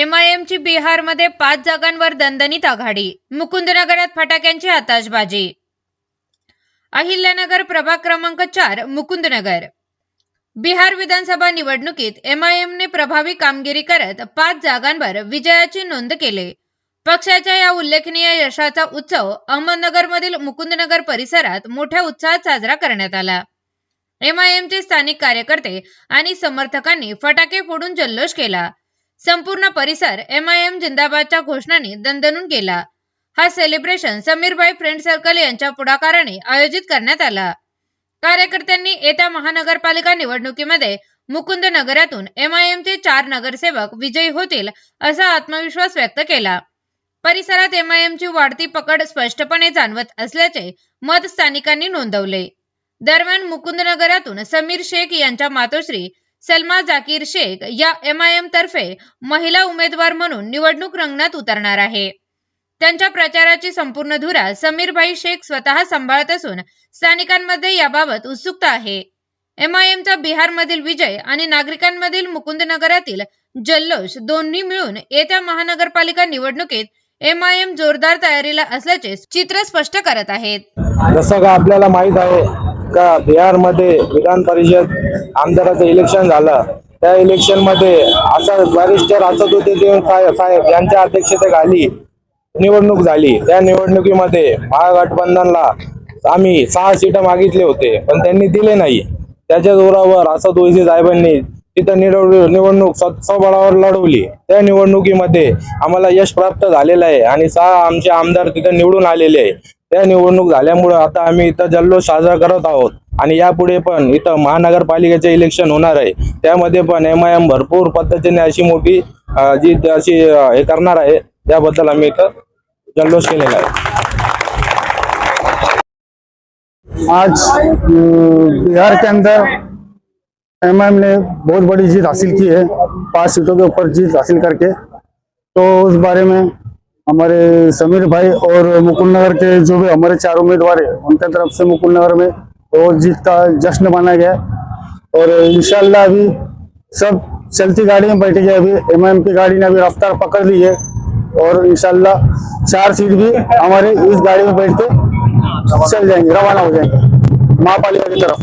एमआयएमची बिहारमध्ये पाच जागांवर दणदणीत आघाडी. मुकुंदनगरात फटाक्यांची आताशबाजी अहिल्यानगर प्रभाग क्रमांक चार मुकुंदनगर. बिहार विधानसभा निवडणुकीत एमआयएमने प्रभावी कामगिरी करत पाच जागांवर विजयाची नोंद केली. पक्षाच्या या उल्लेखनीय यशाचा उत्सव अहमदनगरमधील मुकुंदनगर परिसरात मोठ्या उत्साहात साजरा करण्यात आला. एमआयएमचे स्थानिक कार्यकर्ते आणि समर्थकांनी फटाके फोडून जल्लोष केला. संपूर्ण परिसर एमआयएम जिंदाबादच्या घोषणांनी दणदणून गेला. हा सेलिब्रेशन समीरबाई फ्रेंड सर्कल यांच्या पुढाकाराने आयोजित करण्यात आला. कार्यकर्त्यांनी येत्या महानगरपालिका निवडणुकीमध्ये मुकुंद नगरातून एमआयएमचे चार नगरसेवक विजयी होतील असा आत्मविश्वास व्यक्त केला. परिसरात एमआयएमची वाढती पकड स्पष्टपणे जाणवत असल्याचे मत स्थानिकांनी नोंदवले. दरम्यान मुकुंदनगरातून समीर शेख यांच्या मातोश्री सलमा जाकीर शेख या एमआयएम तर्फे महिला उमेदवार म्हणून निवडणूक रंगणात उतरणार आहे. त्यांच्या प्रचाराची संपूर्ण धुरा समीरभाई शेख स्वतः सांभाळत असून स्थानिकांमध्ये याबाबत उत्सुकता आहे. एमआयएमचा बिहारमधील विजय आणि नागरिकांमधील मुकुंदनगरातील जल्लोष दोन्ही मिळून येत्या महानगरपालिका निवडणुकीत एमआयएम जोरदार तयारीला असल्याचे चित्र स्पष्ट करत आहेत. जसं का आपल्याला माहीत आहे का बिहारमध्ये विधान परिषद आमदाराचं इलेक्शन झालं? त्या इलेक्शनमध्ये बॅरिस्टर असत होते साहेब साहेब यांच्या अध्यक्षतेखाली निवडणूक झाली. त्या निवडणुकीमध्ये महागठबंधनला आम्ही सहा सीट मागितले होते पण त्यांनी दिले नाही. त्याच्या जोरावर असद ओळशी साहेबांनी तिथं निवड निवडणूक स्वबळावर लढवली. त्या निवडणुकीमध्ये आम्हाला यश प्राप्त झालेलं आहे आणि सहा आमचे आमदार तिथं निवडून आलेले आहे. त्या निवडणूक झाल्यामुळे आता आम्ही इथं जल्लोष साजरा करत आहोत. आणि यापुढे पण इथं महानगरपालिकेचे इलेक्शन होणार आहे. त्यामध्ये पण एम आय एम भरपूर पद्धतीने अशी मोठी जी अशी हे करणार आहे. त्याबद्दल आम्ही इथं जल्लोष केलेला आहे. आज बिहार के अंदर एमआईएम ने बहुत बड़ी जीत हासिल की है. पांच सीटों के ऊपर जीत हासिल करके. तो उस बारे में हमारे समीर भाई और मुकुंद नगर के जो भी हमारे चार उम्मीदवार है, उनके तरफ़ से मुकुंद नगर में वो जीत का जश्न माना गया। और इंशाल्लाह अभी सब चलती गाड़ी में बैठ गए अभी एम की गाड़ी ने अभी रफ्तार पकड़ ली है। और इंशाल्लाह चार सीट भी हमारे इस गाड़ी में बैठ के चल जाएँगे, रवाना हो जाएँगे, महापालिका की तरफ़।